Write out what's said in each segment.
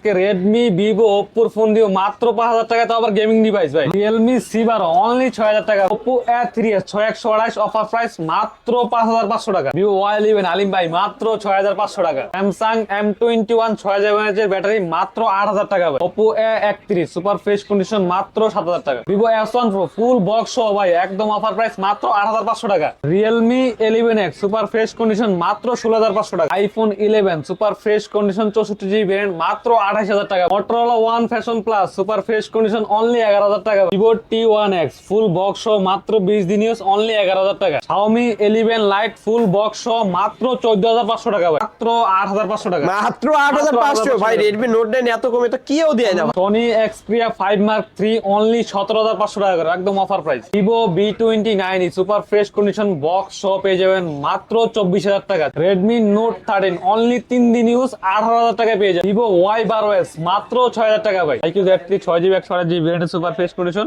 আজকে Redmi Vivo ওপ্পোর phone দিও। মাত্র পাঁচ হাজার টাকা তো আবার গেমিং ডিভাইস ভাই। রিয়েলমি সিবার অনলি ছয় হাজার টাকা। ওপ্পো এ থ্রি এস ছয় একশো আড়াইশ অফার প্রাইস মাত্র পাঁচ হাজার পাঁচশো টাকা। ভিভো ওয়াই ইলেভেন আলিম ভাই, মাত্র ছয় হাজার পাঁচশো টাকা। স্যামসাং এম টোয়েন্টি ওয়ান ছয় হাজার এর ব্যাটারি মাত্র আট হাজার টাকা ভাই। ওপ্পো এ একত্রিশ সুপার ফ্রেশ কন্ডিশন মাত্র সাত হাজার টাকা। Vivo S one pro full box সহ ভাই, একদম অফার প্রাইস মাত্র আট হাজার পাঁচশো টাকা। Realme eleven X super fresh condition মাত্র ষোলো হাজার পাঁচশো টাকা। IPhone eleven super fresh condition চৌষট্টি জিবি মাত্র আঠাশ হাজার টাকা। Motorola one fusion plus super fresh condition only এগারো হাজার টাকা। Vivo T one X full box মাত্র বিশ দিন ইউজ অনলি এগারো হাজার টাকা। Xiaomi eleven lite full box মাত্র চোদ্দ হাজার পাঁচশো টাকা মাত্র আট হাজার পাঁচশো টাকা। মাত্র আট হাজার পাঁচশো ভাই রেডমি নোট নাইন এত কমে তো কেউ দিয়ে না Sony Xperia five mark three only সতেরো হাজার পাঁচশো টাকা করে। একদম offer price Vivo V twenty nine super fresh condition box সহ পেয়ে যাবেন মাত্র চব্বিশ হাজার টাকা। রেডমি নোট থার্টিন অনলি তিন দিন ইউজ আঠারো হাজার টাকা পেয়ে যাবেন। ভিভো ওয়াই বারো মাত্র ছয় হাজার টাকা ভাই। আইকিউ জেড থ্রি ছয় জিবি একশো আড়াই জিবি ভেরিয়েন্টের সুপার ফ্রেশ কন্ডিশন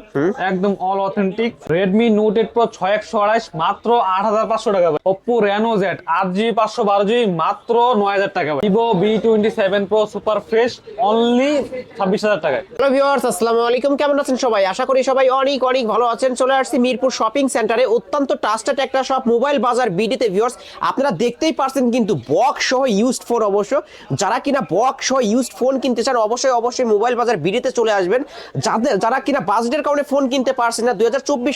একদম অল অথেন্টিক এইট প্রো ছয় একশো আড়াইশ মাত্র আট হাজার পাঁচশো টাকা ভাই। আট জিবি পাঁচশো বারো জিবি মাত্র নয় হাজার টাকা ভাই। Seven pro super fresh only ছাব্বিশ হাজার টাকায়। হ্যালো ভিউয়ার্স আসসালামু আলাইকুম। কেমন আছেন সবাই? আশা করি সবাই অনেক অনেক ভালো আছেন। চলে আসছি মিরপুর শপিং সেন্টারে অত্যন্ত ট্রাস্টেড একটা শপ মোবাইল বাজার বিডিতে ভিউয়ার্স আপনারা দেখতেই পারছেন কিন্তু বক্স সহ ইউজড ফোন অবশ্য। যারা কিনা বক্স সহ ইউজড ফোন কিনতে চান অবশ্যই অবশ্যই মোবাইল বাজার বিডিতে চলে আসবেন। যাদের যারা কিনা বাজেটের কারণে ফোন কিনতে পারছেন না দুই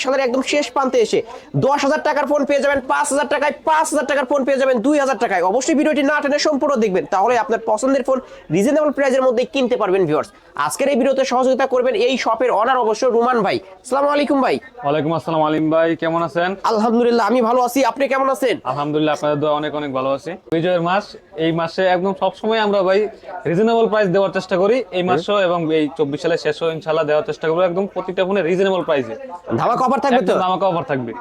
সালের একদম শেষ প্রান্তে এসে দশ হাজার টাকার ফোন পেয়ে যাবেন পাঁচ হাজার টাকায় পাঁচ হাজার টাকার ফোন পেয়ে যাবেন দুই হাজার টাকায়। অবশ্যই ভিডিওটি না টেনে সম্পূর্ণ দেখবেন তাহলে আপনার পছন্দের ফোন রিজনেবল প্রাইসের মধ্যে কিনতে পারবেন ভিউয়ার্স আজকের এই ভিডিওতে সহযোগিতা করবেন এই শপের অনার অবশ্য রুমান ভাই। আসসালামু আলাইকুম ভাই। ওয়ালাইকুম আসসালাম আলিম ভাই কেমন আছেন? আলহামদুলিল্লাহ আমি ভালো আছি। আপনি কেমন আছেন? আলহামদুলিল্লাহ আপনাদের দোয়া অনেক অনেক ভালো আছি। বিজয়ের মাস এই মাসে একদম সবসময় আমরা ভাই রিজনেবল প্রাইস দেওয়ার চেষ্টা করি এই মাসও এবং এই চব্বিশ সালের শেষও ইনশাল্লাহ দেওয়ার চেষ্টা করব একদম প্রতিটা ফোনে রিজনেবল প্রাইসে ধামাকা অফার থাকবে তো? ধামাকা অফার থাকবে।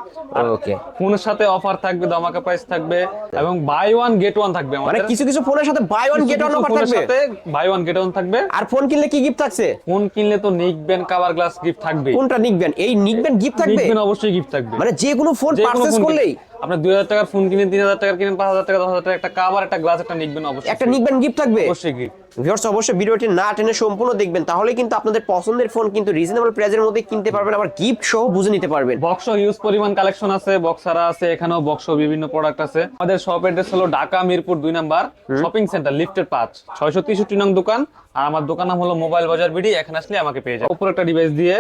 ওকে ফোনের সাথে অফার থাকবে ধামাকা প্রাইস থাকবে এবং বাই ওয়ান গেট ওয়ান থাকবে। মানে কিছু কিছু ফোনের সাথে buy one get one offer থাকবে? সাথে বাই ওয়ান গেট ওয়ান থাকবে। আর ফোন কিনলে কি গিফট থাকছে? ফোন কিনলে তো নিকবেন কাভার গ্লাস গিফট থাকবে কোনটা নিকবেন এই নিকবেন গিফট থাকবে? নিকবেন অবশ্যই গিফট থাকবে। মানে যে কোনো ফোন পারচেজ করলেই কিনে- আপনি দুই হাজার টাকার ফোন কিনেন তিন হাজার টাকার কিনেন পাঁচ হাজার টাকা দশ হাজার টাকা একটা কাভার একটা গ্লাস একটা নিকবেন অবশ্যই একটা নিকবেন গিফট থাকবে? অবশ্যই গিফট ভিউয়ার্স অবশ্যই ভিডিওটি না টেনে সম্পূর্ণ দেখবেন তাহলে কিন্তু আপনাদের পছন্দের ফোন কিন্তু রিজনেবল প্রাইসের মধ্যে কিনতে পারবেন আবার গিফট সহ বুঝে নিতে পারবেন। বক্স হিউজ পরিমাণ কালেকশন আছে বক্সারা আছে এখানেও বক্স বিভিন্ন প্রোডাক্ট আছে। আমাদের শপ অ্যাড্রেস হলো ঢাকা মিরপুর দুই নাম্বার শপিং সেন্টার লিফটের পাঁচ ছয়শো তেষট্টি নং দোকান আর আমার দোকান নাম হলো মোবাইল বাজার বিডি এখানে আসলে আমাকে পেয়ে যাবে উপর একটা ডিভাইস দিয়ে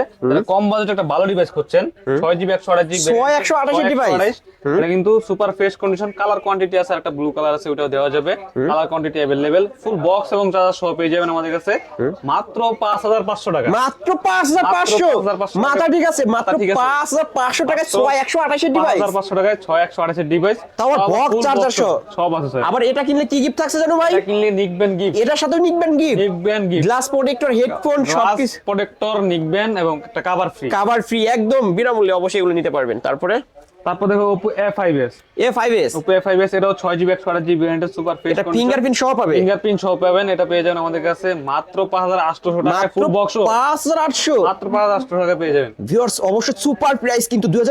কম বাজেট একটা ভালো ডিভাইস করছেন ছয় জিবি একশো আঠাশ জিবি একশো আঠাশ। device? এটা কিন্তু super fresh condition colour quantity আছে একটা ব্লু কালার আছে ওটাও দেওয়া যাবে। Colour quantity available full box এবং চার্জার সহ পেয়ে যাবেন আমাদের কাছে। মাত্র পাঁচ হাজার পাঁচশো টাকা। মাত্র পাঁচ হাজার পাঁচশো। মাথা ঠিক আছে মাত্র পাঁচ হাজার পাঁচশো টাকায় ছয় একশো আঠাশের ডিভাইস হাজার পাঁচশো টাকায় ছয় একশো আঠাশের ডিভাইস তাও box charger সহ। সব আছে আবার এটা কিনলে কি গিফট থাকছে জানো ভাই? এটা কিনলে নিকবেন গিফট এটার সাথেও নিকবেন গিফট নিকবেন গ্লাস প্রোটেক্টর হেডফোন সবকিছু। প্রোটেক্টর নিকবেন এবং একটা কভার ফ্রি কাভার ফ্রি একদম বিনামূল্যে অবশ্যই এগুলো নিতে পারবেন। তারপরে তারপর দেখো Oppo A5s A five S Oppo A5s এটাও 6 জিবি 128 জিবি ভ্যারিয়েন্টের সুপার ফেস এটা ফিঙ্গারপ্রিন্ট সহ পাবে? ফিঙ্গারপ্রিন্ট সহ পাবেন এটা পেয়ে যাবেন আমাদের কাছে মাত্র 5800 টাকা মাত্র ফুল বক্স পাঁচ হাজার আটশো? মাত্র 5800 টাকা পেয়ে যাবেন। ভিউয়ার্স অবশ্য সুপার প্রাইস কিন্তু দুই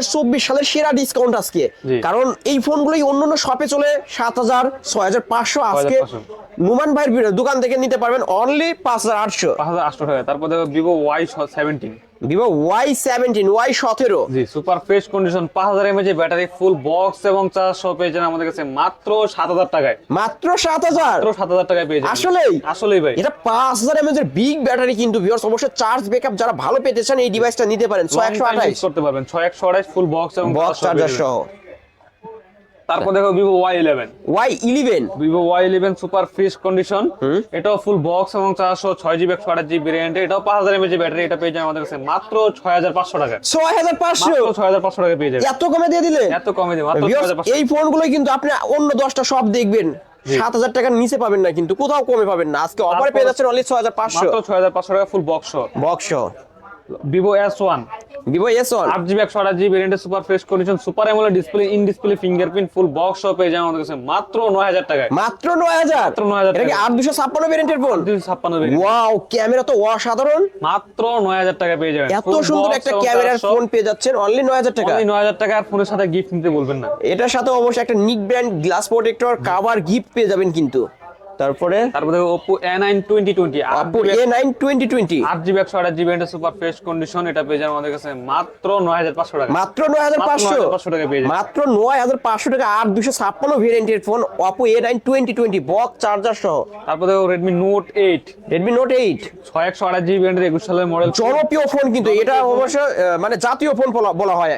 সালের সেরা ডিসকাউন্ট আজকে। কারণ এই ফোনগুলোই অন্য অন্য শপে চলে সাত হাজার ছয় হাজার পাঁচশো আজকে। 6,500 নুমান ভাইয়ের দোকান থেকে নিতে পারবেন অনলি পাঁচ হাজার আটশো। 5800 টাকা তারপর দেখো Vivo Y17 Vivo Y seventeen Y সতেরো। জি সুপার ফ্রেশ কন্ডিশন পাঁচ হাজার এমএচ ব্যাটারি ফুল বক্স এবং চার্জ সহ পেয়েছেন আমাদের কাছে মাত্র 7000 টাকায়। মাত্র সাত হাজার? মাত্র 7000 টাকায় পেয়েছেন আসলেই? আসলেই ভাই। এটা পাঁচ হাজার এমএজ এর বিগ ব্যাটারি কিন্তু ভিউয়ার্স অবশ্য চার্জ ব্যাকআপ যারা ভালো পেতে চান এই ডিভাইসটা নিতে পারেন। ছয় একশো আঠাইশ করতে পারবেন। 6128 ফুল বক্স এবং বক্স চার্জার সহ। তারপর দেখো Vivo Y eleven Y eleven Vivo Y eleven super fresh condition এটাও ফুল বক্স এবং চারশো ছয় 6 জিবি 128 জিবি ভেরিয়েন্ট এটাও 5000 এমএএইচ ব্যাটারি এটা পেয়ে যাবেন আমাদের কাছে মাত্র 6500 টাকা। ছয় হাজার পাঁচশো? মাত্র 6500 টাকা পেয়ে যাবেন এত কমে দিয়ে দিলে? এত কমে দিই মাত্র Viewers, 6500 এই ফোনগুলো কিন্তু আপনি অন্য দশটা সব দেখবেন। সাত হাজার টাকার নিচে পাবেন না কিন্তু কোথাও কমে পাবেন না। আজকে অফারে পেয়ে যাচ্ছেন অনলি ছয় হাজার পাঁচশো। মাত্র 6500 টাকা full box box Vivo S one ভেরিয়েন্টের super fresh condition super AMOLED display in display fingerprint full box সহ পেয়ে যাবেন আমাদের কাছে মাত্র 9000 টাকায়। মাত্র নয় হাজার? মাত্র 9,000 এটা কি টাকা। আট দুশো ছাপ্পান্ন ভেরিয়েন্টের ফোন ছাপ্পান্ন ভেরিয়েন্ট ওয়াও ক্যামেরা তো অসাধারণ। মাত্র 9000 টাকায় পেয়ে যাবেন। এত সুন্দর একটা ক্যামেরার ফোন পেয়ে যাচ্ছেন অনলি নয় হাজার টাকা। নয় হাজার টাকা আর ফোনের সাথে গিফট নিতে বলবেন না। এটার সাথে অবশ্যই একটা neckband glass protector cover gift পেয়ে যাবেন কিন্তু। তারপরে? তারপরে Oppo A9 2020 আট জিবি একশো আঠাশ জিবি এটা সুপার ফ্রেশ কন্ডিশন এটা পেয়ে যাবেন আমাদের কাছে মাত্র নয় হাজার পাঁচশো টাকা। মাত্র 9500 9500 টাকায় পেয়ে যাবেন। মাত্র 9500 টাকা আর 256 ভেরিয়েন্টের phone Oppo A9 2020 box charger সহ। তারপরে Redmi note eight Redmi Note 8 ছয় একশো আঠাশ জিবি সালের মডেল জনপ্রিয় ফোন কিন্তু এটা অবশ্য মানে জাতীয় ফোন বলা হয়।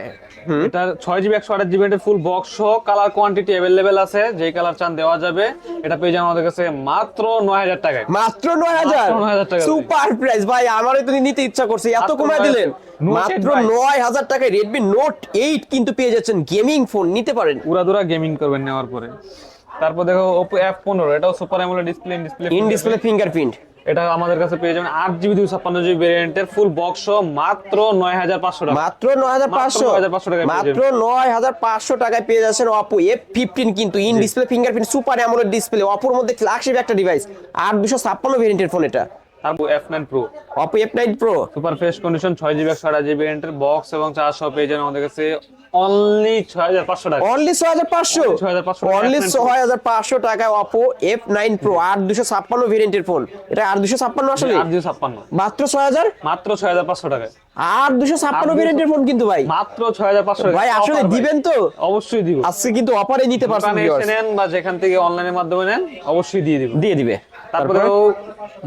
এটা ছয় জিবি একশো আঠাশ জিবি ফুল বক্স সহ কালার কোয়ান্টিটি অ্যাভেলেবেল আছে যে কালার চান দেওয়া যাবে এটা পেয়ে যাবেন আমাদের কাছে মাত্র নয় হাজার টাকায়। মাত্র 9000 মাত্র 9,000 টাকা। সুপার প্রাইস ভাই। আমারই তো নিতে ইচ্ছা করছে এত কমায় 9,000 দিলেন মাত্র নয় হাজার টাকায় রেডমি নোট এইট কিন্তু পেয়ে যাচ্ছেন গেমিং ফোন নিতে পারেন। উড়াদুরা গেমিং করবেন নেওয়ার পরে। তারপর দেখো এফ পনেরো এটাও super AMOLED display in display in display fingerprint এটা আমাদের কাছে পেয়ে যাবেন আট জিবি দুই ছাপ্পান্ন জিবি ভেরিয়েন্টের ফুল বক্স মাত্র নয় হাজার পাঁচশো টাকা। মাত্র 9500 9,500 পাঁচশো। টাকা মাত্র 9500 টাকায় পেয়ে যাচ্ছেন Oppo F15 কিন্তু in display fingerprint super AMOLED display Oppo মধ্যে ফ্ল্যাগশিপ একটা ডিভাইস আর 256 ভেরিয়েন্টের ফোন এটা। তারপর F nine pro Oppo F9 Pro super fresh condition ছয় জিবি একশো আঠাশ জিবি ভেরিয়েন্টের বক্স এবং চার্জ সহ পেয়ে আমাদের কাছে অনলি ছয় হাজার পাঁচশো টাকা। অনলি 6500 6,500 অনলি 6500 টাকায় Oppo F9 Pro আর 256 ভেরিয়েন্টের ফোন এটা আর 256 আসলে? আট জিবি ছাপ্পান্ন। মাত্র 6000 মাত্র ছয় হাজার পাঁচশো টাকায়। আর 256 ভেরিয়েন্টের ফোন কিন্তু ভাই। মাত্র ছয় হাজার পাঁচশো ভাই আসলে দিবেন তো? অবশ্যই দিব। আজকে কিন্তু অফারে নিতে। এসে নেন বা যেখান থেকে অনলাইনের মাধ্যমে নেন অবশ্যই দিয়ে দিব। দিয়ে দিবে। তারপরে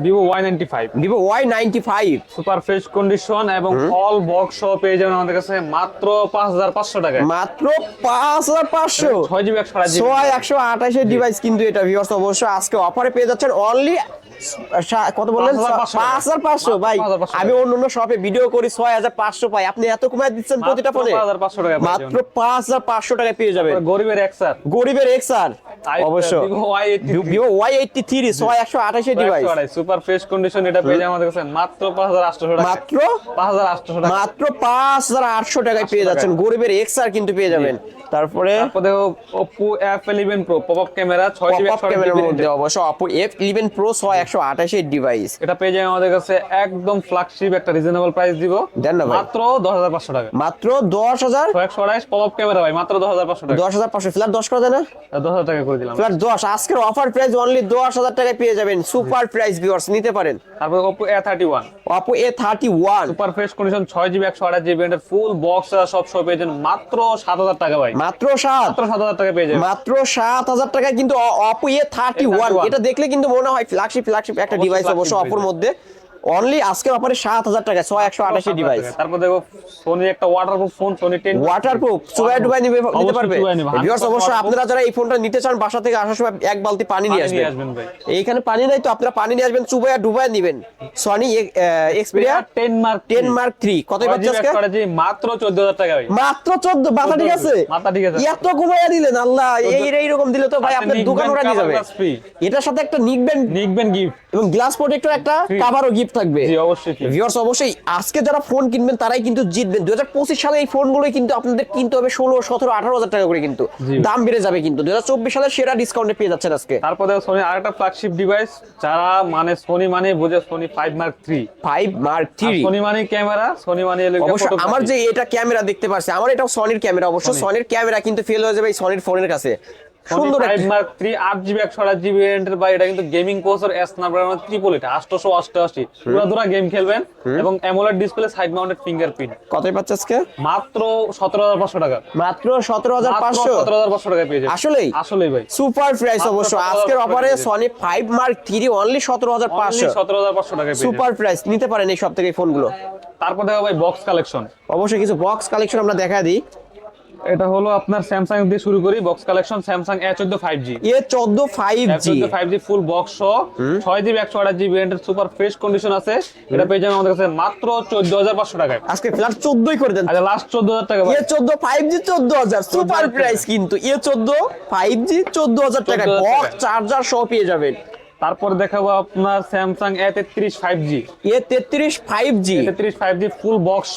Vivo Y ninety five Vivo Y95 super fresh condition এবং অল বক্স সহ পেয়ে যাবেন আমাদের কাছে মাত্র পাঁচ হাজার পাঁচশো টাকায়। মাত্র 5500 ছয় জিবি একশো ছয় একশো আঠাশের ডিভাইস কিন্তু এটা ভিউয়ার্স অবশ্য আজকে অফারে পেয়ে যাচ্ছেন অনলি কত বললেন? পাঁচ হাজার পাঁচশো। ভাই। আমি অন্য অন্য শপে ভিডিও করি ছয় হাজার পাঁচশো পাই। আপনি এত কমায় দিচ্ছেন প্রতিটা ফোনে মাত্র পাঁচ হাজার পাঁচশো টাকায় পেয়ে যাবেন। গরিবের এক স্যার গরিবের অবশ্য। ভিভো ওয়াই এইটটি থ্রি ছয় একশো আঠাশের ডিভাইস সুপার ফ্রেশ কন্ডিশন এটা পেয়ে আমাদের কাছে। মাত্র পাঁচ হাজার আটশো টাকা মাত্র? পাঁচ হাজার আটশো টাকা মাত্র পাঁচ হাজার আটশো টাকায় পেয়ে যাচ্ছেন। গরিবের এক্স আর কিন্তু পেয়ে যাবেন। তারপরে? তারপর F eleven pro pop up camera ছয় জিবি ক্যামেরার মধ্যে অবশ্য এফ ইলেভেন প্রো ছয় একশো আঠাশের ডিভাইস এটা পেয়ে যাবেন আমাদের কাছে একদম ফ্ল্যাগশিপ একটা রিজনেবল প্রাইস দিব। দেন না মাত্র দশ হাজার পাঁচশো টাকা। মাত্র দশ হাজার একশো পপ ক্যামেরা ভাই মাত্র দশ হাজার পাঁচশো টাকা। দশ হাজার পাঁচশো। ফ্ল্যাট দশ করে দেয় না দশ হাজার টাকা করে দিলাম। ফ্ল্যাট দশ আজকের অফার প্রাইস অনলি দশ হাজার টাকায় পেয়ে যাবেন। সুপার প্রাইস ভিউয়ার্স নিতে পারেন। তারপর Oppo A thirty one Oppo A thirty one super fresh condition ছয় জিবি একশো আঠাশ জিবি ফুল বক্স সব সব পেয়ে যাবেন। মাত্র সাত হাজার টাকা ভাই। মাত্র সাত। মাত্র সাত হাজার টাকা পেয়ে যাবেন। মাত্র সাত হাজার টাকায় কিন্তু অপো এ থার্টি ওয়ান এটা দেখলে কিন্তু মনে হয় ফ্ল্যাগশিপ ফ্ল্যাগশিপ একটা ডিভাইস অবশ্য অপর মধ্যে। অনলি আজকের অফারে সাত হাজার টাকা ছয় একশো আঠাশি ডিভাইস তারপর দেখো সোনি একটা waterproof phone Sony ten waterproof চুবাই ডুবাই নিবে। নিতে পারবে। ভিউয়ার্স অবশ্য 100% আপনারা যারা এই ফোনটা নিতে চান বাসা থেকে আসার সময় এক বালতি পানি নিয়ে আসবেন। এইখানে পানি নাই তো আপনারা পানি নিয়ে আসবেন চুবাই ডুবাই নিবেন। Sony Xperia ten mark ten mark three কত পাচ্ছে আজকে? মাত্র চোদ্দ হাজার টাকা ভাই। মাত্র চোদ্দ মাথা ঠিক আছে? মাথা ঠিক আছে। এত কমাইয়া দিলেন আল্লাহ এই এইরকম দিলে তো ভাই আপনার দোকান ওরা নিয়ে যাবে। এটার সাথে একটা নিক ব্যান্ড নিকবেন গিফট এবং গ্লাস প্রোটেক্টর একটা। কাভারও গিফট থাকবে। জি অবশ্যই ভিউয়ার্স অবশ্যই আজকে যারা ফোন কিনবেন তারাই কিন্তু জিতবেন। দু সালে এই ফোনগুলোই কিন্তু আপনাদের কিনতে হবে ষোলো সতেরো আঠারো হাজার টাকা করে কিন্তু। দাম বেড়ে যাবে কিন্তু। দু সালে সেরা ডিসকাউন্টে পেয়ে যাচ্ছেন আজকে। তারপর দেখো সোনি আরেকটা ফ্ল্যাগশিপ ডিভাইস যারা মানে সোনি মানে বোঝে Sony five mark three five mark three Sony মানে ক্যামেরা সোনি মানে এলো অবশ্য আমার যে এটা ক্যামেরা দেখতে পাচ্ছি আমার এটা সনির ক্যামেরা অবশ্য। সনির ক্যামেরা কিন্তু ফেল হয়ে যাবে এই সনির ফোনের কাছে। সুন্দর মার্ক থ্রি আট জিবি একশো আট জিবি বা এটা কিন্তু gaming processor S Snapdragon triple এটা আটশোশো অষ্টআশি পুরো দুরা গেম খেলবেন এবং AMOLED display side mounted fingerprint কতই পাচ্ছে আজকে? মাত্র সতেরো হাজার পাঁচশো টাকা। মাত্র সতেরো হাজার পাঁচশো? সতেরো হাজার পাঁচশো টাকা আসলেই? আসলেই ভাই। সুপার প্রাইস অবশ্য। আজকের অফারে Sony five mark three only সতেরো হাজার পাঁচশো। সতেরো হাজার পাঁচশো টাকা সুপার প্রাইস নিতে পারেন এই সব থেকে ফোনগুলো তারপর দেখো ভাই বক্স কালেকশন অবশ্যই কিছু বক্স কালেকশন আমরা দেখা দিই। এটা হলো আপনার স্যামসাং দিয়ে শুরু করি বক্স কালেকশন স্যামসাং এ চোদ্দ ফাইভ জি এ চোদ্দ five G five G full box ছয় জিবি একশো আঠাশ জিবি সুপার ফ্রেশ কন্ডিশন আছে। এটা পেয়ে যাবেন আমাদের কাছে মাত্র চোদ্দ হাজার পাঁচশো টাকায়। আজকে ফ্ল্যাট চোদ্দই করে দেন। আচ্ছা লাস্ট চোদ্দ হাজার টাকা এ চোদ্দ ফাইভ জি চোদ্দ হাজার। সুপার প্রাইস কিন্তু। এ চোদ্দ ফাইভ জি চোদ্দ হাজার টাকা 14,000 বক্স। চার্জার সহ পেয়ে যাবেন। তারপর দেখাবো আপনার স্যামসাং এ তেত্রিশ ফাইভ জি এ তেত্রিশ ফাইভ জি তেত্রিশ ফাইভ জি ফুল বক্স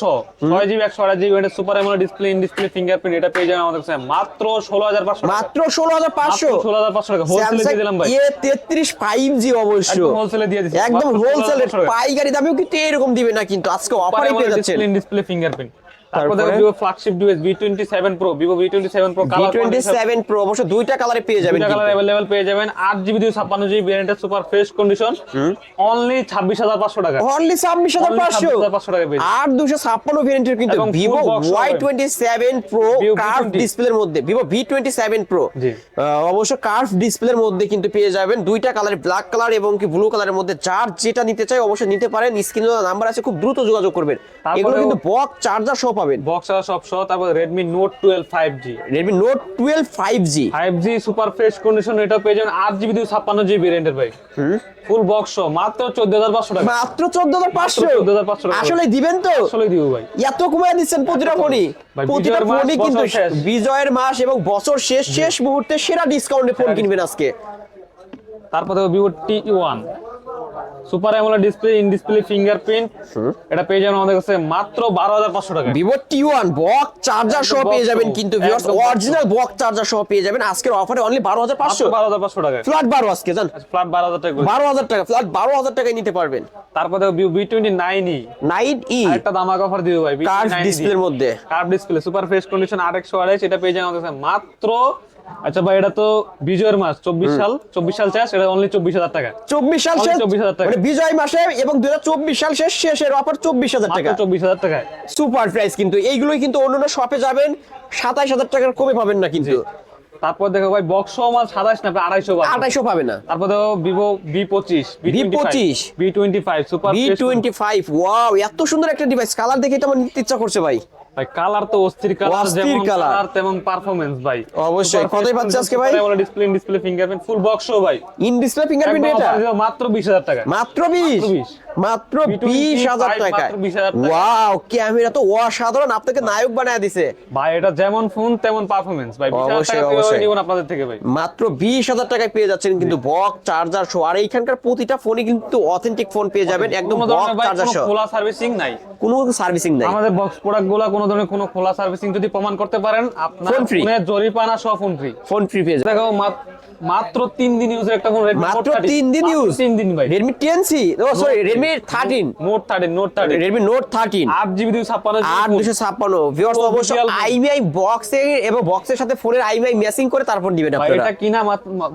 ছয় জিবি একশো আঠাশ জিবি এটা সুপার এমন ডিসপ্লে ইন ডিসপ্লে ফিঙ্গারপ্রিন্ট এটা পেয়ে যাবেন আমাদের কাছে। মাত্র ষোলো হাজার পাঁচশো মাত্র ষোলো হাজার পাঁচশো। ষোলো হাজার পাঁচশো টাকা। হোলসেলে দিয়ে দিলাম ভাই। এ তেত্রিশ ফাইভ জি অবশ্য। এ দিয়ে দিচ্ছি। একদম হোলসেল পাইকারি দামেও কিন্তু এরকম দিবে না কিন্তু আজকে অফারে পেয়ে যাচ্ছেন। ডিসপ্লে ফিঙ্গারপ্রিন্ট তারপর Vivo flagship device Vivo colour অবশ্য দুইটা কালারে পেয়ে যাবেন দুইটা কালার কিন্তু। পেয়ে যাবেন। আট জিবি দুই ছাপ্পান্ন জিবি ভ্যারিয়েন্টের সুপার ফ্রেশ কন্ডিশন অনলি ছাব্বিশ হাজার পাঁচশো টাকা। অনলি ছাব্বিশ হাজার Only পাঁচশো 26,500 টাকায় পেয়ে আর দুশো ছাপ্পান্ন ভেরিয়েন্টের কিন্তু ভিভো box সহ ওয়াই পাবেন। Twenty seven pro Vivo curve ডিসপ্লের মধ্যে ভিভো। অবশ্য কার্ভ ডিসপ্লের কিন্তু পেয়ে যাবেন দুইটা কালার ব্ল্যাক কালার এবং কি ব্লু কালারের মধ্যে। যার যেটা নিতে চাই অবশ্যই নিতে পারেন। স্ক্রিনে নাম্বার আছে খুব দ্রুত যোগাযোগ করবেন। এগুলো কিন্তু বক্স চার্জার সহ পাবেন। বক্স সব সহ তারপর five G Redmi note twelve five G five G super fresh condition এটা পেয়ে যাবেন আট জিবি দুই ছাপ্পান্ন জিবি ভ্যারিয়েন্টের ভাই। ফুল বক্স সহ মাত্র চোদ্দ হাজার পাঁচশো টাকা। মাত্র চোদ্দ হাজার পাঁচশো। 14,500 টাকা। আসলে দিবেন তো? আসলে দিব ভাই। এত কমায় দিচ্ছেন প্রতিটা ফোনই। প্রতিটা বিজয়ের মাস, ফোনই কিন্তু বিজয়ের মাস এবং বছর শেষ শেষ মুহূর্তে সেরা ডিসকাউন্টে ফোন কিনবেন আজকে। তারপর Vivo T one super AMOLED display in display fingerprint এটা পেয়ে যাবেন আমাদের কাছে মাত্র বারো হাজার পাঁচশো টাকা। Vivo T one box charger সহ পেয়ে যাবেন। কিন্তু ভিউয়ার্স অরিজিনাল বক চার্জার সহ। পেয়ে যাবেন। আজকের অফারে অনলি বারো হাজার পাঁচশো। বারো হাজার পাঁচশো টাকা ফ্ল্যাট বারো আজকে জান। ফ্ল্যাট বারো হাজার টাকা করে। বারো হাজার টাকা ফ্ল্যাট বারো হাজার টাকায় নিতে পারবেন। তারপর দেখো V twenty nine E night E একটা দামাক অফার দিবে ভাই কার্ভ ডিসপ্লের মধ্যে। Curve display super fresh condition আর একশো আড়াইশ এটা পেয়ে যাবেন আমাদের কাছে মাত্র আচ্ছা ভাই এটা তো বিজয়ের মাস চব্বিশ সাল চব্বিশ সাল এটা অনলি চব্বিশ হাজার টাকা। চব্বিশ সাল শেষ? 24,000 টাকা। মানে বিজয় মাসে এবং দুই চব্বিশ সাল শেষ শেষের অফার চব্বিশ হাজার টাকা। চব্বিশ হাজার টাকায় সুপার প্রাইস কিন্তু। এইগুলোই কিন্তু অন্যান্য শপে যাবেন সাতাইশ হাজার টাকার কমে পাবেন না কিন্তু। তারপর দেখো ভাই বক্স মাল সাতাশ না আড়াইশো বারো আঠাইশো পাবে না। তারপর দেখো ভিভো বি পঁচিশ V25 V twenty five super V twenty five wow এত সুন্দর একটা ডিভাইস কালার দেখে তো আমার নিতে ইচ্ছা করছে ভাই। ভাই কালার তো অস্থির কালার যেমন কালার তেমন পারফরম্যান্স ভাই। অবশ্যই। কতই পাচ্ছে আজকে ভাই? Display display fingerprint full box ভাই। ইন ডিসপ্লে ফিঙ্গারপ্রিন্ট এটা? মাত্র বিশ হাজার টাকা মাত্র 20 মাত্র V25 বিশ হাজার টাকা মাত্র 20,000 টাকা। ওয়াও ক্যামেরা তো অসাধারণ আপনাকে নায়ক বানায় দিছে। ভাই এটা যেমন ফোন তেমন পারফরমেন্স ভাই। বিশ হাজার অবশ্যই, টাকা অবশ্যই। আপনাদের থেকে ভাই। মাত্র বিশ হাজার টাকায় পেয়ে যাচ্ছেন কিন্তু বক চার্জার শো আর এইখানকার প্রতিটা ফোনই কিন্তু অথেন্টিক ফোন পেয়ে যাবেন। একদম কোনো চার্জার কোনো খোলা সার্ভিসিং নাই। কোনো সার্ভিসিং নাই। আমাদের বক্স প্রোডাক্টগুলা কোনো ধরনের কোনো খোলা সার্ভিসিং যদি প্রমাণ করতে পারেন আপনার। ফোনের জরিপানা সহ ফোন ফ্রি ফোন ফ্রি পেয়ে যাবেন। দেখো মাত্র তিন দিন ইউজের একটা ফোন Redmi মাত্র Note 30 তিন দিন ইউজ তিন দিন ভাই। Ten C O sorry note thirteen Redmi note thirteen আট জিবি দুই ছাপ্পান্ন আট দুশো ছাপ্পান্ন। ভিউয়ার্স Full অবশ্য detail phone। বক্সে এবং বক্সের সাথে ফোনের আইমিআই ম্যাচিং করে তারপর দিবেন আপনারা। এটা কিনা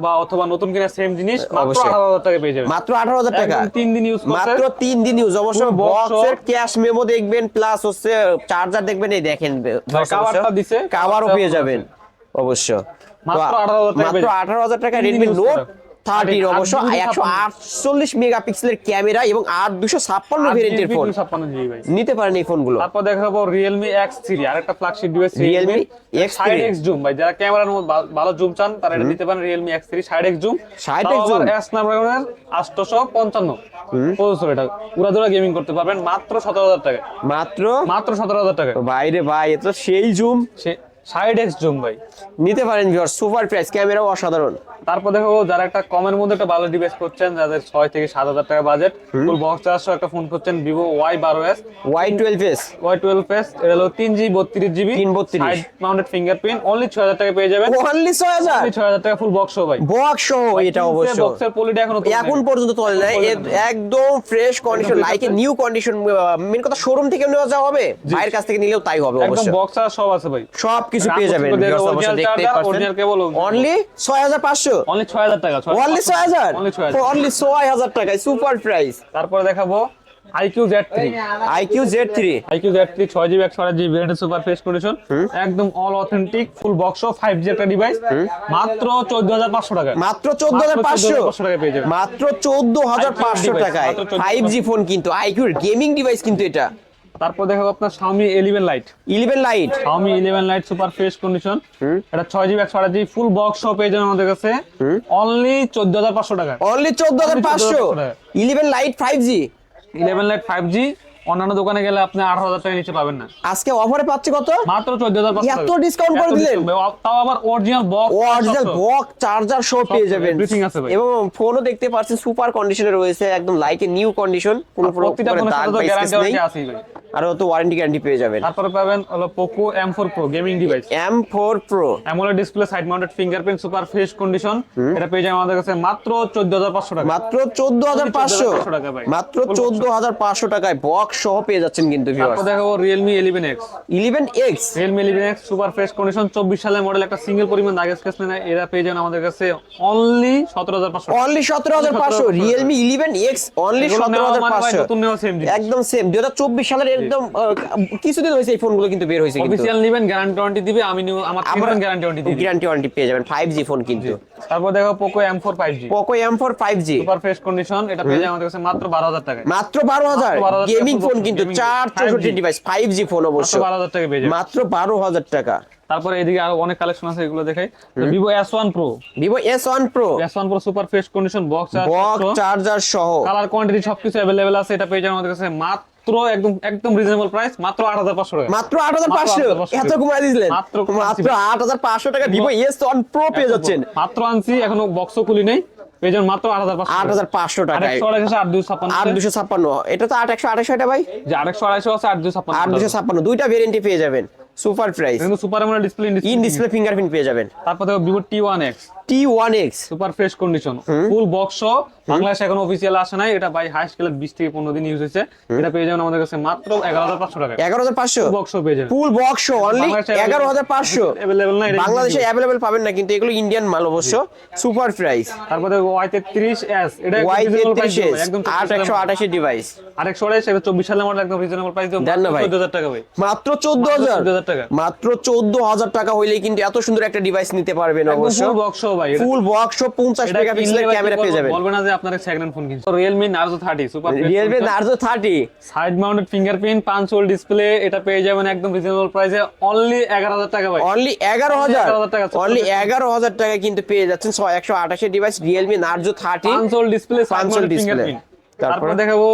বা অথবা নতুন কিনা সেম জিনিস মাত্র অবশ্যই। আঠারো হাজার টাকা পেয়ে যাবেন। মাত্র আঠারো হাজার টাকা। একদম তিন দিন ইউজ মাত্র তিন দিন ইউজ অবশ্য Full box বক্সের ক্যাশ মেমো দেখবেন প্লাস হচ্ছে চার্জার দেখবেন এই দেখেন কাভারটা দিছে, কাভারও পেয়ে যাবেন অবশ্য। মাত্র তো 18,000 টাকা রেডমি নোট আট অবশ্য একশো আটচল্লিশ মেগাপিক্সেলের ক্যামেরা এবং আট দুশো ছাপ্পান্ন ভেরিয়েন্টের ফোন নিতে পারেন এই ফোনগুলো তারপর দেখাবো রিয়েলমি এক্স থ্রি আরেকটা flagship device Realme X3 side X zoom ভাই যারা ক্যামেরার ভালো জুম চান তারা এটা নিতে পারেন Realme X three side X zoom 60x zoom? স্ন্যাপড্রাগনের আটশোশো পঞ্চান্ন প্রসেসর এটা। উড়াদুরা গেমিং করতে পারবেন মাত্র সতেরো হাজার টাকা মাত্র? মাত্র সতেরো হাজার টাকা বাইরে ভাই এ তো সেই জুম সে সাইড এক্স জুম ভাই। নিতে পারেন ভিউয়ার সুপার প্রাইস ক্যামেরাও অসাধারণ। তারপর দেখো যারা একটা কমের মধ্যে একটা ভালো ডিভাইস করছেন যাদের ছয় থেকে সাত হাজার টাকা বাজেট ফুল বক্স চারশো একটা ফোন করছেন ওয়াই টুয়েলভ এস এটা হলো তিন জিবি বত্রিশ GB 332 side mounted fingerprint only ছয় হাজার টাকা পেয়ে যাবেন। অনলি ছয় হাজার? টাকা ফুল বক্স ভাই। বক্স এটা অবশ্য। বক্সের পলিটা এখনও এখন পর্যন্ত তোলে নাই। একদম ফ্রেশ কন্ডিশন লাইক আছে। নিউ কন্ডিশন মেন কথা শোরুম থেকে নেওয়া যাওয়া হবে ভাইয়ের কাছ থেকে নিলেও তাই হবে একদম অবশ্য। বক্স সব আছে ভাই। সব কিছু পেয়ে যাবেন original cable, অনলি ছয় হাজার পাঁচশো? অনলি ছয় হাজার টাকা অনলি ছয় হাজার? অনলি ছয় হাজার। অনলি ছয় হাজার টাকায় সুপার প্রাইস তারপরে দেখাবো iQOO iQOO iQOO super face condition একদম অল অথেন্টিক ফুল বক্স একটা ডিভাইস মাত্র চোদ্দ হাজার পাঁচশো টাকা। মাত্র 14,500 টাকায় পেয়ে যাবেন। মাত্র চোদ্দ হাজার পাঁচশো device, টাকায় মাত্র 14,500 ফাইভ জি ফোন কিন্তু আইকিউর গেমিং ডিভাইস কিন্তু এটা। তারপর দেখো আপনার Xiaomi 11 lite eleven lite Xiaomi 11 lite super fresh condition এটা ছয় জিবি একশো আট জিবি ফুল বক্স সহ পেয়ে যাবেন আমাদের কাছে। অনলি চোদ্দ হাজার পাঁচশো টাকা। অনলি চোদ্দ হাজার পাঁচশো? 14,500 টাকা। Eleven lite five G eleven lite five G অন্যান্য দোকানে গেলে আপনি আঠারো হাজার টাকা নিচে পাবেন না। আজকে অফারে পাচ্ছি কত? মাত্র চোদ্দ হাজার এত discount করে দিলেন? তাও আবার original box original box charger সহ পেয়ে যাবেন। আছে ভাই। এবং ফোনও দেখতে পাচ্ছেন সুপার কন্ডিশনে রয়েছে একদম লাইক এ নিউ কন্ডিশন কোনো প্রতিটা কোনো ফোনের সাথে তো গ্যারান্টি নেই। ভাই। আর তো ওয়ারেন্টি গ্যারান্টি পেয়ে যাবেন। তারপরে পাবেন হলো Poco M four pro gaming device M four pro AMOLED display side mounted fingerprint super fresh condition এটা পেয়ে যাবেন আমাদের কাছে মাত্র চোদ্দ হাজার পাঁচশো টাকা। মাত্র চোদ্দ হাজার পাঁচশো 14,500 টাকা ভাই। মাত্র Full চোদ্দ হাজার পাঁচশো টাকায় বক্স সহ পেয়ে যাচ্ছেন কিন্তু তারপর দেখাবো eleven X Realme eleven X super fresh condition চব্বিশ সালের মডেল একটা সিঙ্গেল পরিমাণ দাগ স্কেচ নেয় এরা পেয়ে যাবেন আমাদের কাছে অনলি সতেরো হাজার পাঁচশো। অনলি সতেরো হাজার পাঁচশো রিয়েলমি ইলেভেন এক্স অনলি সতেরো হাজার পাঁচশো। নতুন নেওয়া সেম একদম সেম দুই হাজার চব্বিশ সালের একদম কিছুদিন হয়েছে এই ফোনগুলো কিন্তু বের হয়েছে কিন্তু। অফিসিয়াল নিবেন গ্যারান্টি ওয়ারেন্টি দিবে আমি আমার গ্যারান্টি ওয়ারেন্টি দিবে। গ্যারান্টি ওয়ারেন্টি পেয়ে যাবেন ফাইভ জি ফোন কিন্তু। তারপর দেখো Poco M four five G Poco M four five G super fresh condition এটা পেয়ে আমাদের কাছে মাত্র বারো হাজার টাকায়। মাত্র বারো হাজার। গেমিং টাকা ফোন কিন্তু চার চৌষট্টি ডিভাইস ফাইভ জি ফোন অবশ্য। বারো হাজার টাকা পেয়ে মাত্র বারো হাজার টাকা। তারপরে এদিকে আরও অনেক কালেকশন আছে এগুলো দেখাই। Vivo S one pro Vivo S one pro S one pro super fresh condition box box charger সহ। কালার কোয়ান্টিটি সবকিছু অ্যাভেলেবেল আছে এটা পেয়ে যাবেন আমাদের কাছে মাত্র একদম একদম রিজনেবল প্রাইস মাত্র আট হাজার পাঁচশো টাকা। মাত্র আট হাজার পাঁচশো মাত্র 8,500 এত কমায় দিয়েছিলেন মাত্র মাত্র দিয়েছি। আট হাজার পাঁচশো টাকা ভিভো এস ওয়ান প্রো পেয়ে যাচ্ছেন। মাত্র আনছি এখনও বক্সও খুলি নেই। যাবেন মাত্র আট হাজার পাঁচশো আট হাজার পাঁচশো টাকায়। আরেকশো আড়াইশো আট দুশো ছাপ্পান্ন। আট দুশো ছাপ্পান্ন। এটা তো আট একশো আঠাশো এটা ভাই? যে আরেকশো আড়াইশো আছে আট দুশো ছাপ্পান্ন। আট দুশো ছাপ্পান্ন। দুইটা ভেরিয়েন্টে পেয়ে যাবেন। সুপার প্রাইস কিন্তু সুপার এমন ডিসপ্লে ইন ডিসপ্লে ফিঙ্গারপ্রিন্ট পেয়ে যাবেন। তারপর দেখো Vivo T one X T one X super fresh condition full box Bangladesh এখন অফিসিয়াল আসে নাই এটা বাই হাই স্কেলের বিশ থেকে পনেরো দিন ইউজ হয়েছে। এটা পেয়ে যাবেন আমাদের কাছে মাত্র এগারো হাজার পাঁচশো টাকা। এগারো হাজার পাঁচশো? বক্স পেয়ে যাবেন। ফুল বক্স অনলি এগারো হাজার পাঁচশো? অ্যাভেলেবল এটা বাংলাদেশে অ্যাভেলেবেল পাবেন না কিন্তু এগুলো ইন্ডিয়ান মাল অবশ্য। সুপার প্রাইস তারপরে ওয়াই তেত্রিশ এস এটা ওয়াই তেত্রিশ একদম আট একশো আঠাশি ডিভাইস আরেকশো আড়াইশ এটা চব্বিশ সালের মডেল একদম রিজনেবল প্রাইস দেবো দেন না ভাই। চোদ্দ হাজার টাকা ভাই। মাত্র চোদ্দ হাজার। 14,000 টাকা। মাত্র চোদ্দ হাজার টাকা হইলেই কিন্তু এত সুন্দর একটা ডিভাইস নিতে পারবেন অবশ্য। ফুল বক্স ভাই ফুল বক্স পঞ্চাশ মেগাপিক্সেলের ক্যামেরা পেয়ে যাবেন। বলবে না যে আপনার সেকেন্ড হ্যান্ড ফোন কিনছেন Realme Narzo thirty super Realme Narzo thirty side mounted fingerprint পাঁচ হোল ডিসপ্লে এটা পেয়ে যাবেন একদম রিজনেবল প্রাইসে অনলি এগারো হাজার টাকা ভাই। অনলি এগারো হাজার? টাকা, অনলি এগারো হাজার টাকা কিন্তু পেয়ে যাচ্ছেন। একশো আঠাশি ডিভাইস রিয়েলমি নার্জো থার্টি পাঁচ হোল ডিসপ্লে পাঁচ display। ফিঙ্গারপ্রিন্ট তারপরে? দেখাবো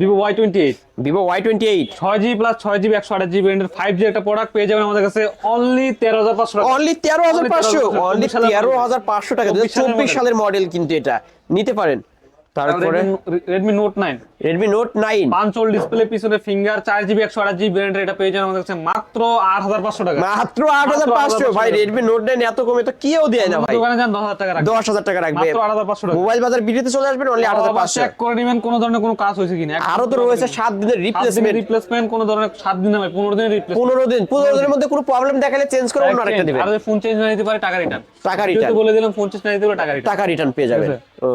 Vivo Y twenty eight Vivo Y twenty eight ছয় জিবি প্লাস ছয় জিবি একশো আঠাশ জিবি রেন্ডের ফাইভ জি একটা প্রোডাক্ট পেয়ে যাবেন আমাদের কাছে অনলি তেরো হাজার পাঁচশো অনলি তেরো হাজার পাঁচশো? অনলি তেরো হাজার পাঁচশো। টাকা। চব্বিশ সালের মডেল কিন্তু এটা। নিতে পারেন। তারপরে? Redmi note nine Redmi note nine পাঁচ হোল ডিসপ্লে পিছনে ফিঙ্গার চার জিবি একশো আঠাশ জিবি রেন্ডের এটা পেয়ে যাবেন আমাদের কাছে। মাত্র আট হাজার পাঁচশো টাকা। মাত্র আট হাজার পাঁচশো। ভাই রেডমি নোট নাইন এত কমে তো কেউ দেয় না ভাই। দোকানে যান দশ হাজার টাকা রাখবেন। দশ হাজার টাকা রাখবে। মাত্র আট হাজার পাঁচশো টাকা। মোবাইল বাজার ভিডিওতে চলে আসবেন অনলি আট হাজার পাঁচশো। চেক করে নেবেন কোনো ধরনের কোনো কাজ হয়েছে কিনা। আরও তো রয়েছে সাত দিনের রিপ্লেসমেন্ট রিপ্লেসমেন্ট কোনো ধরনের সাত দিনে ভাই পনেরো দিনের রিপ্লেসমেন্ট পনেরো দিন পনেরো দিনের মধ্যে কোনো প্রবলেম দেখালে চেঞ্জ করে অন্য আরেকটা দেবেন আর ফোন চেঞ্জ না নিতে পারে টাকা রিটার্ন টাকা রিটার্ন বলে দিলাম ফোন চেঞ্জ না নিতে পারে টাকা রিটার্ন টাকা রিটার্ন পেয়ে যাবেন।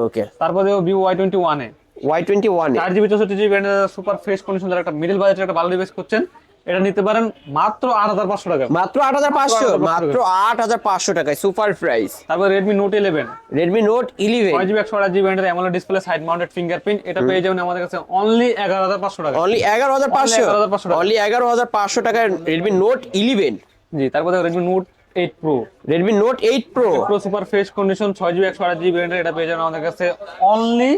ওকে তারপর ভিভো ওয়াই টোয়েন্টি ওয়ানে ওয়াই টোয়েন্টি ওয়ান চার জিবি চৌষট্টি জিবি সুপার ফ্রেশ কন্ডিশন যারা একটা মিডল বাজেটের একটা ভালো ডিভাইস করছেন এটা নিতে পারেন মাত্র আট হাজার পাঁচশো টাকা। মাত্র আট হাজার পাঁচশো? 8,500 মাত্র আট হাজার পাঁচশো টাকায় সুপার প্রাইস তারপর Redmi note eleven Redmi note eleven ছয় জিবি একশো আঠাশ GB AMOLED display side mounted fingerprint এটা পেয়ে যাবেন আমাদের কাছে অনলি এগারো হাজার পাঁচশো টাকা অনলি এগারো হাজার পাঁচশো? 11,500 টাকা। অনলি এগারো হাজার পাঁচশো টাকায় রেডমি নোট ইলেভেন জি তারপর Redmi note eight pro Redmi note eight pro pro super fresh condition ছয় জিবি একশো আঠাশ জিবি এটা পেয়ে যাবেন আমাদের কাছে। অনলি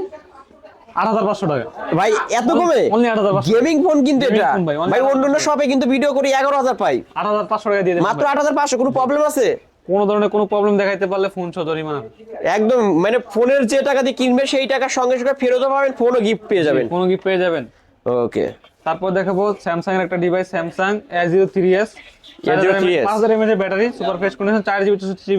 হাজার পাঁচশো টাকা। ভাই এত কমে? Only 8,500 গেমিং ফোন কিন্তু এটা? ভাই, only অন্য অন্য শপে কিন্তু ভিডিও করি এগারো হাজার পাই। আট হাজার পাঁচশো টাকা দিয়ে দেবেন মাত্র আট হাজার পাঁচশো কোনো প্রবলেম আছে? কোনো ধরনের কোনো প্রবলেম দেখাইতে পারলে ফোন সহ জরিমানা একদম মানে ফোনের যে টাকা দিয়ে কিনবে সেই টাকার সঙ্গে সঙ্গে ফেরতও পাবেন ফোনও গিফট পেয়ে যাবেন। কোনো গিফট পেয়ে যাবেন। ওকে তারপর দেখাবো স্যামসাং এর একটা device Samsung A zero three S A03s হাজার ব্যাটারি সুপার ফ্রেশ কন্ডিশন চার জিবি চৌষট্টি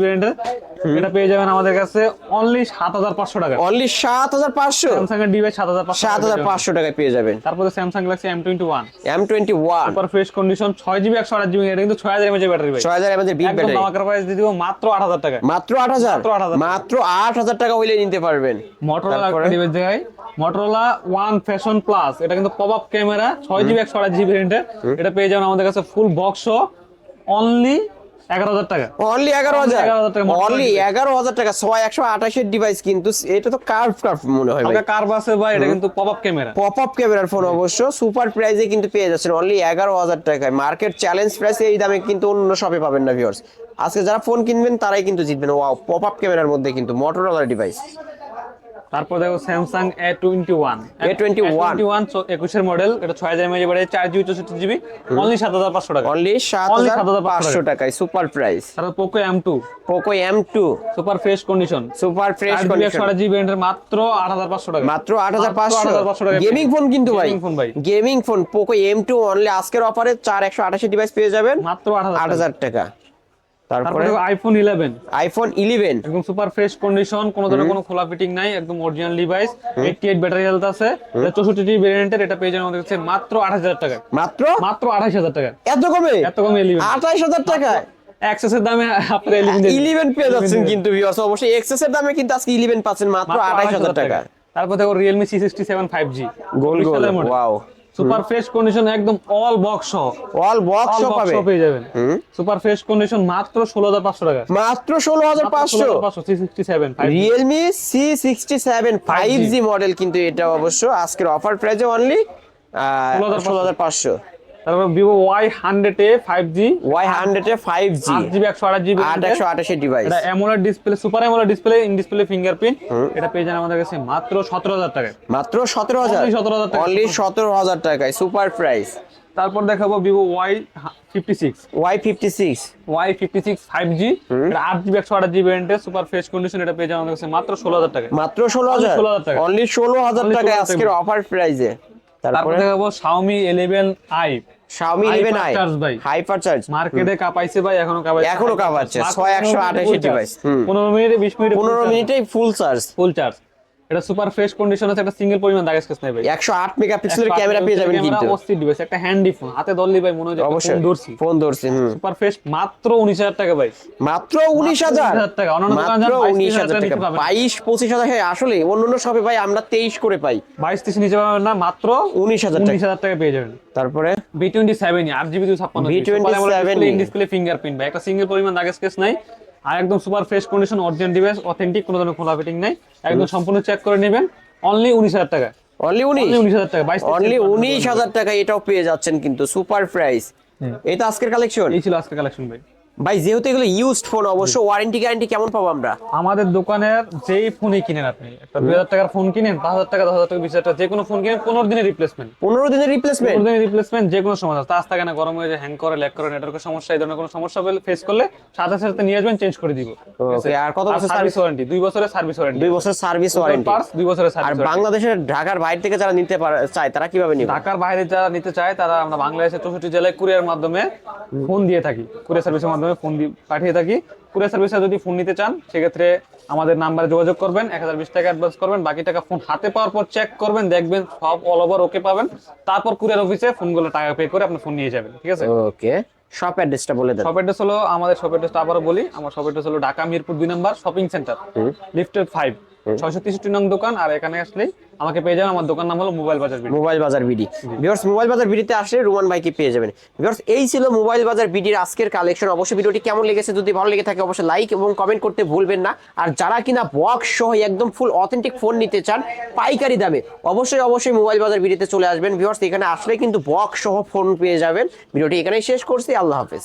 এটা পেয়ে যাবেন আমাদের কাছে অনলি সাত হাজার পাঁচশো টাকা। অনলি সাত হাজার পাঁচশো? স্যামসাং এর ডিভাইস সাত হাজার সাত হাজার পাঁচশো টাকায় পেয়ে যাবেন। তারপরে Samsung Galaxy M twenty one M twenty one super fresh condition ছয় জিবি একশো আট জিবি এটা কিন্তু ছয় হাজার এমএচ ব্যাটারি ছয় হাজার এমএজের বিগ ব্যাটারি দামাকার প্রাইস দিয়ে দিব মাত্র আট হাজার টাকা মাত্র আট হাজার? মাত্র আট হাজার টাকা। হইলে নিতে পারবেন। মোটরোলা? ডিভাইস দেখাই। মোটরোলা ওয়ান ফ্যাশন প্লাস এটা কিন্তু পপ আপ ক্যামেরা ছয় জিবি একশো আট জিবি এটা পেয়ে যাবেন আমাদের কাছে ফুল বক্স অনলি এগারো হাজার টাকা। অনলি এগারো হাজার? 11,000 টাকা Motorola অনলি এগারো হাজার টাকা ছয় একশো আঠাশের ডিভাইস কিন্তু এটা তো কার্ভ কার্ভ মনে হয় কার্ভ আছে এটা কিন্তু pop up camera pop up ক্যামেরার ফোন অবশ্য সুপার প্রাইসে কিন্তু পেয়ে যাচ্ছেন অনলি এগারো হাজার টাকায়। মার্কেট চ্যালেঞ্জ প্রাইসে এই দামে কিন্তু অন্য শপে পাবেন না ভিউয়ার্স আজকে যারা ফোন কিনবেন তারাই কিন্তু জিতবেন। ওয়াও পপ আপ ক্যামেরার মধ্যে কিন্তু মোটরোলার ডিভাইস তারপর দেখো Samsung A twenty one A21 one একুশের মডেল এটা ছয় হাজার এমএজ বাড়ে চার জিবি চৌষট্টি জিবি অনলি সাত হাজার পাঁচশো টাকা অনলি সাত হাজার পাঁচশো টাকায়। সুপার প্রাইস তারপর Poco M two Poco M two super fresh condition super fresh চার জিবি একশো মাত্র আট হাজার পাঁচশো টাকা মাত্র আট হাজার পাঁচশো। টাকা গেমিং ফোন কিন্তু ভাই। Gaming phone ভাই। Gaming phone Poco M two only আজকের অফারে চার একশো আঠাশি ডিভাইস পেয়ে যাবেন। মাত্র আট হাজার টাকা। তারপরে আইফোন ইলেভেন আইফোন ইলেভেন একদম সুপার ফ্রেশ কন্ডিশন কোনো ধরনের কোনো খোলা ফিটিং নাই একদম original device eighty eight battery health আছে। চৌষট্টি জি ভেরিয়েন্টের এটা পেয়ে যাবেন আমাদের কাছে মাত্র আঠাশ হাজার টাকা মাত্র? মাত্র আঠাশ হাজার টাকা এত কমে? এত কমে ইলেভেন আঠাইশ হাজার টাকা অ্যাক্সেসের দামে আপনার ইলেভেন ইলেভেন পেয়ে যাচ্ছেন কিন্তু viewers, অবশ্যই এক্সেসের দামে কিন্তু আজকে ইলেভেন পাচ্ছেন মাত্র আঠাইশ হাজার টাকা তারপর দেখো Realme C sixty seven five G গোল গোল। ওয়াও সুপার ফ্রেশ কন্ডিশন একদম অল বক্স সহ। অল বক্স পাবে। পেয়ে যাবেন। সুপার ফ্রেশ কন্ডিশন মাত্র ষোলো হাজার পাঁচশো টাকা। মাত্র ষোলো হাজার পাঁচশো। পাঁচশো C sixty seven Realme C sixty seven five G model কিন্তু এটা অবশ্য আজকের অফার প্রাইসে অনলি ষোলো হাজার পাঁচশো। তারপর Vivo Y hundred A five G Y hundred A five G আট জিবি একশো আঠাশ জিবি আট একশো আঠাশি ডিভাইস এটা AMOLED display super AMOLED display in display fingerprint এটা পেয়ে যান আমাদের কাছে মাত্র সতেরো হাজার টাকায়। মাত্র সতেরো হাজার। Only 17,000 টাকা। অনলি সতেরো হাজার টাকায় সুপার প্রাইস তারপর দেখাবো Vivo Y fifty six Y fifty six Y fifty six five G আট জিবি একশো আঠাশ জিবি রেন্টে সুপার ফ্রেশ কন্ডিশন এটা পেয়ে যান আমাদের কাছে মাত্র ষোলো হাজার টাকা মাত্র ষোলো হাজার। 16,000 টাকা। অনলি ষোলো হাজার টাকা 16,000 আজকের অফার প্রাইসে তারপর তারপরে দেখাবো Xiaomi eleven i Xiaomi 11i Hypercharge hyper charge মার্কেটে কাপাইছে ভাই এখনও কাপাইছে। এখনও কাঁপাচ্ছে, 6128 device, হুম। পনেরো মিনিটে বিশ মিনিটে পনেরো মিনিটেই ফুল চার্জ ফুল চার্জ এটা সুপার ফ্রেশ কন্ডিশন আছে একটা সিঙ্গেল পরিমাণ দাগ স্কেচ নাই ভাই। একশো আট মেগাপিক্সেলের ক্যামেরা পেয়ে যাবেন কিন্তু। অস্থির ডিভাইস একটা হ্যান্ডি ফোন হাতে ধরলি ভাই মনে হয় যে ফোন ধরছি। ফোন ধরছি হুম। সুপার ফ্রেশ মাত্র উনিশ হাজার টাকা ভাই। মাত্র 19,000 টাকা। অন্যান্য দোকানে মাত্র যান 22,000 উনিশ হাজার টাকা টাকা। নিতে পাবেন। বাইশ পঁচিশ হাজার হ্যাঁ আসলে অন্য অন্য শপে ভাই আমরা তেইশ করে পাই। বাইশ ত্রিশ নিচে পাবেন না মাত্র 19,000 টাকা। উনিশ হাজার টাকা পেয়ে যাবেন। তারপরে? বি টোয়েন্টি সেভেন আট জিবি দুই ছাপ্পান্ন V27 ইন ডিসপ্লে ফিঙ্গারপ্রিন্ট ভাই। একটা সিঙ্গেল পরিমাণ দাগ স্কেচ নাই। আর একদম super fresh condition original device authentic কোনো ধরনের খোলা ফিটিং নাই। একদম সম্পূর্ণ চেক করে নেবেন। অনলি উনিশ হাজার টাকা। অনলি উনিশ? উনিশ হাজার টাকা বাইশ অনলি উনিশ হাজার টাকা এটাও পেয়ে যাচ্ছেন কিন্তু সুপার প্রাইস এটা আজকের কালেকশন এই ছিল আজকের কালেকশন ভাই। ভাই যেহেতু এগুলো ইউজড ফোন অবশ্য ওয়ারেন্টি গ্যারান্টি কেমন পাবো আমরা? আমাদের দোকানের যেই ফোনই কিনেন আপনি একটা দুই হাজার টাকার ফোন কিনেন পাঁচ হাজার টাকা দশ হাজার টাকা বিশ হাজার টাকা যে কোনো ফোন কিনেন পনেরো দিনের রিপ্লেসমেন্ট পনেরো দিনের রিপ্লেসমেন্ট পনেরো দিনের রিপ্লেসমেন্ট যে কোনো সমস্যা চার্জ থাকে না গরম হয়ে যায় হ্যাং করে ল্যাক করে নেটওয়ার্কের সমস্যা এই ধরনের কোনো সমস্যা ফেস করলে সাথে সাথে নিয়ে আসবেন চেঞ্জ করে দিব। আর কত বছর সার্ভিস ওয়ারেন্টি দুই বছরের সার্ভিস ওয়ারেন্টি দুই বছর সার্ভিস ওয়ারেন্টি পার্স দুই বছরের সার্ভিস আর বাংলাদেশের ঢাকার বাইরে থেকে যারা নিতে চায় তারা কীভাবে নিবে? ঢাকার বাইরে যারা নিতে চায় তারা আমরা বাংলাদেশের চৌষট্টি জেলায় কুরিয়ার মাধ্যমে ফোন দিয়ে থাকি কুরিয়ার সার্ভিসের মাধ্যমে। ফোন পাঠিয়ে থাকি। কুরিয়ার সার্ভিসে যদি ফোন নিতে চান সেক্ষেত্রে আমাদের নাম্বারে যোগাযোগ করবেন এক হাজার বিশ টাকা অ্যাডভান্স করবেন বাকি টাকা ফোন হাতে পাওয়ার পর চেক করবেন দেখবেন সব অল ওভার ওকে পাবেন। তারপর কুরিয়ার অফিসে ফোনগুলো টাকা পে করে আপনি ফোন নিয়ে যাবেন ঠিক আছে? ওকে শপ অ্যাড্রেসটা বলে দেন। শপ অ্যাড্রেস হলো আমাদের শপ অ্যাড্রেসটা আবারও বলি আমার শপ অ্যাড্রেস হলো ঢাকা মিরপুর দুই নম্বর শপিং সেন্টার লিফটেড ফাইভ ছয়শো তেষট্টি নং দোকান আর এখানে আসলেই আমাকে পেয়ে যাবেন। আমার দোকান নাম হলো mobile Bazar BD. Mobile Bazar BD. Viewers mobile Bazar বিডিতে আসলে রুমান ভাইকে পেয়ে যাবেন। ভিউয়ার্স এই ছিল মোবাইল বাজার বিডির আজকের কালেকশন অবশ্যই ভিডিওটি কেমন লেগেছে যদি ভালো লেগে থাকে অবশ্যই লাইক এবং কমেন্ট করতে ভুলবেন না। আর যারা কিনা বক্স সহ একদম ফুল অথেন্টিক ফোন নিতে চান পাইকারি দামে অবশ্যই অবশ্যই মোবাইল বাজার বিডিতে চলে আসবেন। ভিউয়ার্স এখানে আসলে কিন্তু বক্স সহ ফোন পেয়ে যাবেন। ভিডিওটি এখানেই শেষ করছি। আল্লাহ হাফেজ।